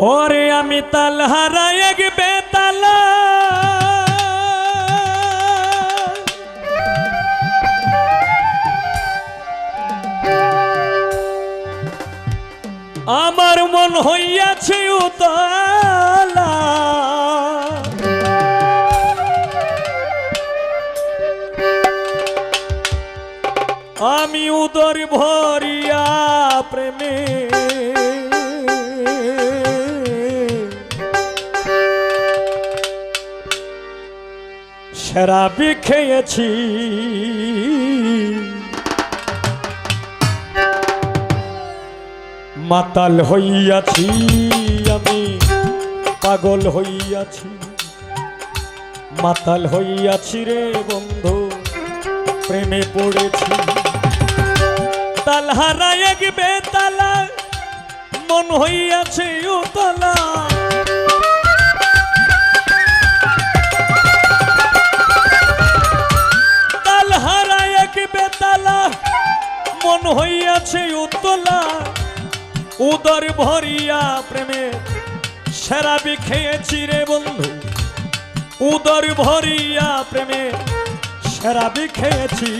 ওরে আমি তাল এক বেতালা। আমার মন হইয়াছে আমি উদর ভরিয়া শরাবি খেয়েছি। মাতাল হইয়াছি আমি, পাগল হইয়াছি। মাতাল হইয়াছি রে বন্ধু, প্রেমে পড়েছি। তালহারা এক বেতালা মন হইয়াছে উতলা উদর ভরিয়া প্রেমে সেরাবি খেয়েছি রে বন্ধু। উদর ভরিয়া প্রেমে সেরাবি খেয়েছি।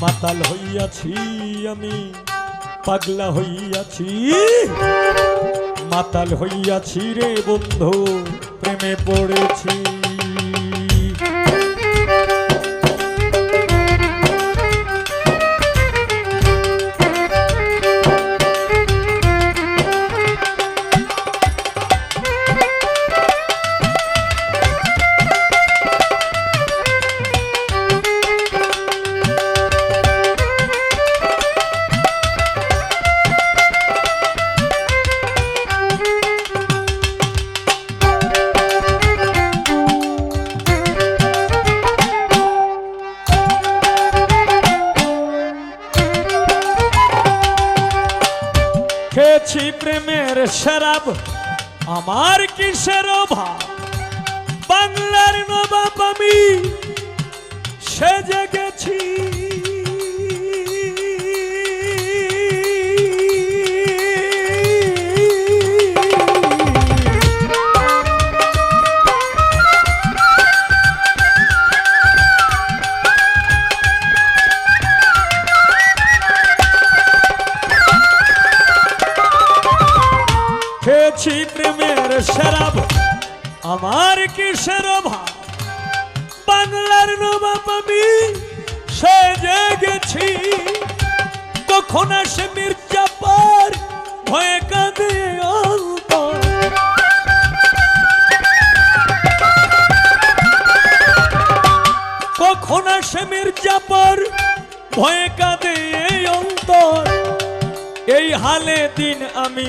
মাতাল হইয়াছি আমি, পাগলা হইয়াছি। মাতাল হইয়াছি রে বন্ধু, প্রেমে পড়েছি। খেয়েছি প্রেমের শরাব আমার কিসের অভাব? বাংলার নবাব আমি সেজে গেছি। খেয়েছি প্রেমের শরাব আমার কিসের অভাব? বাংলার নবাব আমি সেজে গেছি। কখন আসে মির্জাপার ভয়ে কাঁদে অন্তর। কখন আসে মির্জাপার ভয়ে কাঁদে এই অন্তর। এই হালে দিন আমি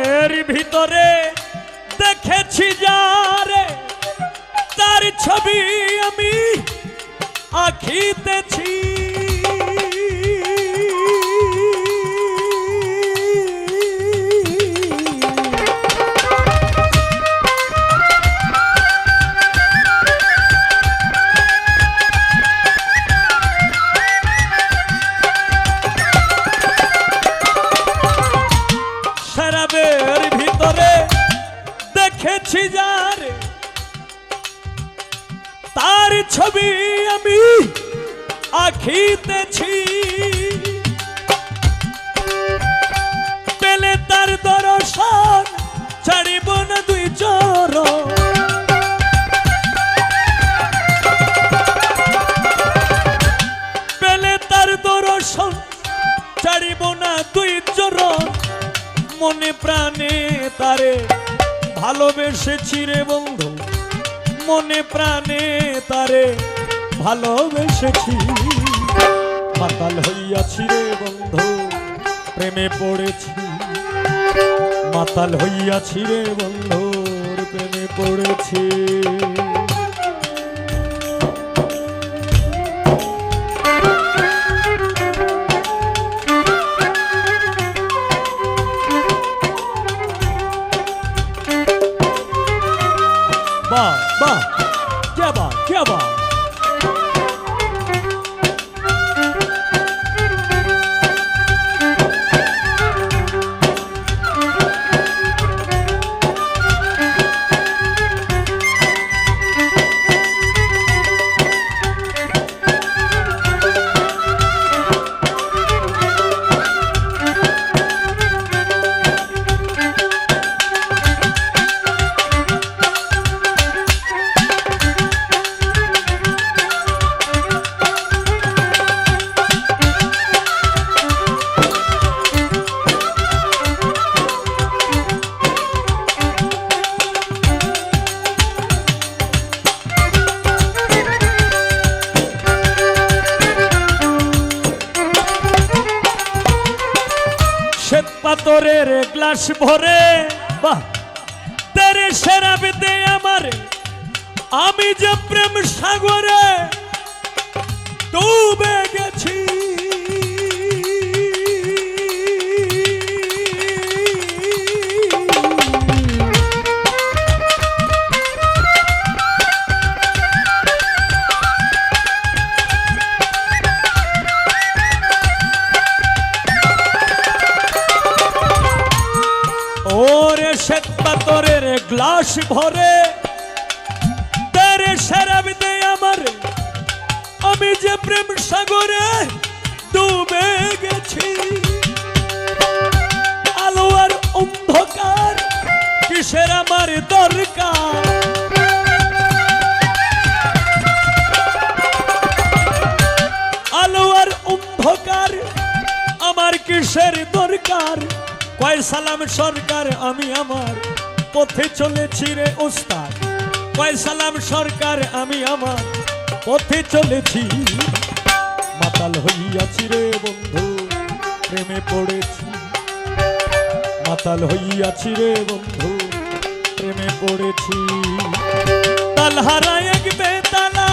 শরাবের ভিতরে দেখেছি যারে তার ছবি আমি আঁকিতেছি। ছবি আমি আখিতেছি পেলে তার দর্শন, ছাড়িব না দুই চর। পেলে তার দর্শন, ছাড়িব না দুই চরণ মনে প্রাণে তারে ভালোবেসেছি রে বন্ধু। মনে প্রাণে তারে ভালোবেসেছি। মাতাল হইয়াছি রে বন্ধু, প্রেমে পড়েছি। মাতাল হইয়াছি রে বন্ধুর প্রেমে পড়েছি। পাথরের গ্লাস ভরে তেরে সেরা পেতে আমার। আমি যে প্রেম সাগরে ডুবে গ্লাস ভরে, তেরে শরাব দে আমার। আমি যে প্রেম সাগরে ডুবে গেছি, আলো আর অন্ধকার কিসের আমার দরকার? আলো আর অন্ধকার আমার কিসের দরকার? কয় সালাম সরকার আমি আমার। পথে চলেছি রে ওস্তাদ। কয় সালাম সরকার, আমি আমার পথে চলেছি। মাতাল হইয়াছি রে বন্ধু, প্রেমে পড়েছি। মাতাল হইয়াছি রে বন্ধু, প্রেমে পড়েছি। তালহারা এক বেতালা,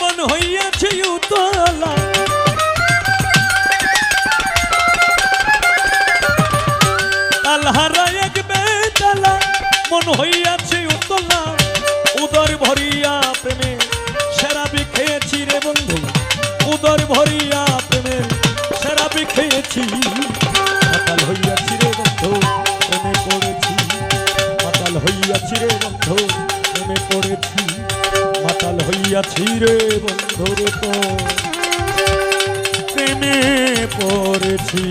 মন হইয়াছি উতলা। তালহারা মন হইয়াছে উতলা উদর ভরিয়া প্রেমে সেরাবি খেয়েছি রে বন্ধু। উদর ভরিয়া প্রেমে সেরাবি খেয়েছি। মাতাল হইয়াছি রে বন্ধু, প্রেমে পড়েছি। মাতাল হইয়াছি রে বন্ধু, প্রেমে পড়েছি। মাতাল হইয়াছি রে বন্ধু রে তো, প্রেমে পড়েছি।